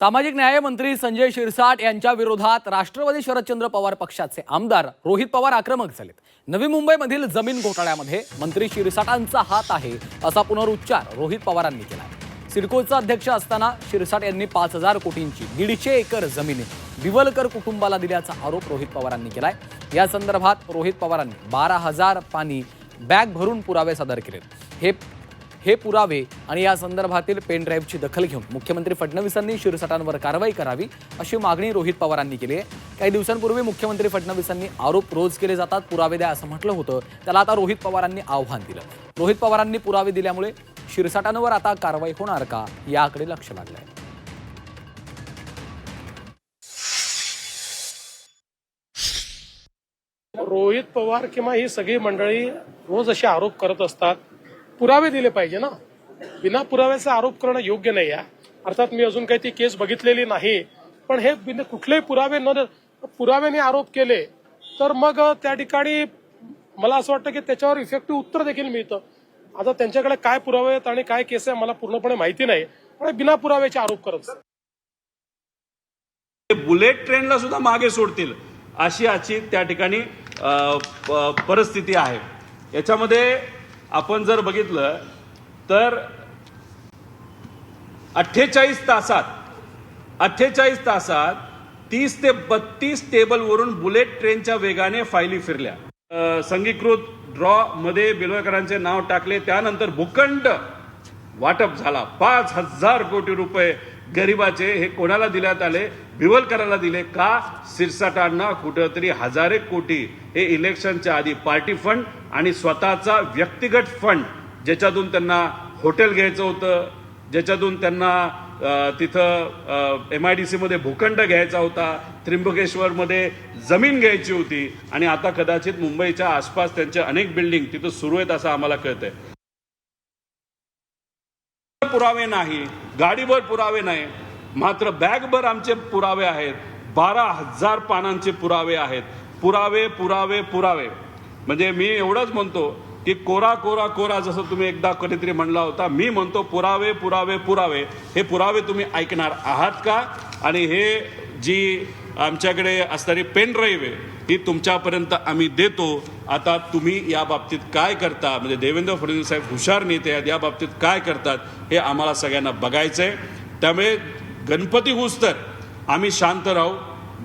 सामाजिक न्यायमंत्री संजय शिरसाट यांच्या विरोधात राष्ट्रवादी शरदचंद्र पवार पक्षाचे आमदार रोहित पवार आक्रमक झालेत. नवी मुंबईमधील जमीन घोटाळ्यामध्ये मंत्री शिरसाटांचा हात आहे असा पुनरुच्चार रोहित पवारांनी केला सिडकोचा अध्यक्ष असताना शिरसाट यांनी पाच हजार कोटींची दीडशे एकर जमीन दिवलकर कुटुंबाला दिल्याचा आरोप रोहित पवारांनी केलाय. या संदर्भात रोहित पवारांनी बारा हजार पाणी बॅग भरून पुरावे सादर केलेत. हे हे पुरावे आणि या संदर्भातील पेन ड्राईव्हची दखल घेऊन मुख्यमंत्री फडणवीसांनी शिरसाटांवर कारवाई करावी अशी मागणी रोहित पवारांनी केली आहे. काही दिवसांपूर्वी मुख्यमंत्री फडणवीसांनी आरोप रोज केले जातात पुरावे द्या असं म्हटलं होतं. त्याला आता रोहित पवारांनी आव्हान दिलं. रोहित पवारांनी पुरावे दिल्यामुळे शिरसाटांवर आता कारवाई होणार का याकडे लक्ष लागलंय. रोहित पवार किंवा ही सगळी मंडळी रोज असे आरोप करत असतात पुरावे दिले पाहिजे ना? बिना पुराव्याचा आरोप करणं योग्य नाही आहे. अर्थात मी अजून काही ती केस बघितलेली नाही. पण हे बिना कुठलेही पुरावे न पुराव्याने आरोप केले तर मग त्या ठिकाणी मला असं वाटतं की त्याच्यावर इफेक्टिव्ह उत्तर देखील मिळतं. आता त्यांच्याकडे काय पुरावे आहेत आणि काय केस आहे मला पूर्णपणे माहिती नाही. पण बिना पुराव्याचे आरोप करत ते बुलेट ट्रेनला सुद्धा मागे सोडतील अशी आजची त्या ठिकाणी परिस्थिती आहे. याच्यामध्ये आपण जर बघितलं तर अठ्ठेचाळीस तासात अठ्ठेचाळीस तासात तीस ते बत्तीस टेबलवरून बुलेट ट्रेनच्या वेगाने फायली फिरल्या. संगीकृत ड्रॉ मध्ये बेलवेकरांचे नाव टाकले. त्यानंतर भूखंड वाटप झाला. पाच हजार कोटी रुपये गरिबाचे हे कोणाला दिल्यात आले? बिवलकराला दिले का? सिरसाटांना कुठंतरी हजारे कोटी. हे इलेक्शनच्या आधी पार्टी फंड आणि स्वतःचा व्यक्तिगत फंड ज्याच्यातून त्यांना हॉटेल घ्यायचं होतं ज्याच्यातून त्यांना तिथं एम आय डी सीमध्ये भूखंड घ्यायचा होता त्र्यंबकेश्वरमध्ये जमीन घ्यायची होती आणि आता कदाचित मुंबईच्या आसपास त्यांच्या अनेक बिल्डिंग तिथं सुरू आहेत असं आम्हाला कळतंय. पुरावे नाही. गाडीभर पुरावे नाही. मात्र बॅगभर आमचे पुरावे आहेत. बारा हजार पानांचे पुरावे आहेत. पुरावे पुरावे पुरावे. म्हणजे मी एवढंच म्हणतो की कोरा कोरा कोरा जसं तुम्ही एकदा कधीतरी म्हणला होता मी म्हणतो पुरावे पुरावे पुरावे. हे पुरावे तुम्ही ऐकणार आहात का? आणि हे जी आमच्याकडे असणारी पेन ड्राईव्ह आहे ही तुमच्यापर्यंत आम्ही देतो. आता तुम्ही या बाबतीत काय करता? म्हणजे देवेंद्र फडणवीस साहेब हुशार नेते आहेत. या बाबतीत काय करतात? हे आम्हाला सगळ्यांना बघायचं आहे त्यामुळे गणपती होऊस तर आम्ही शांत राहू.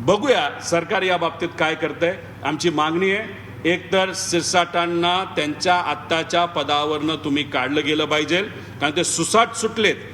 बघूया सरकार या बाबतीत काय करतंय. आमची मागणी आहे एकतर सिरसाटांना त्यांच्या आत्ताच्या पदावरनं तुम्ही काढलं गेलं पाहिजे. कारण ते सुसाट सुटलेत.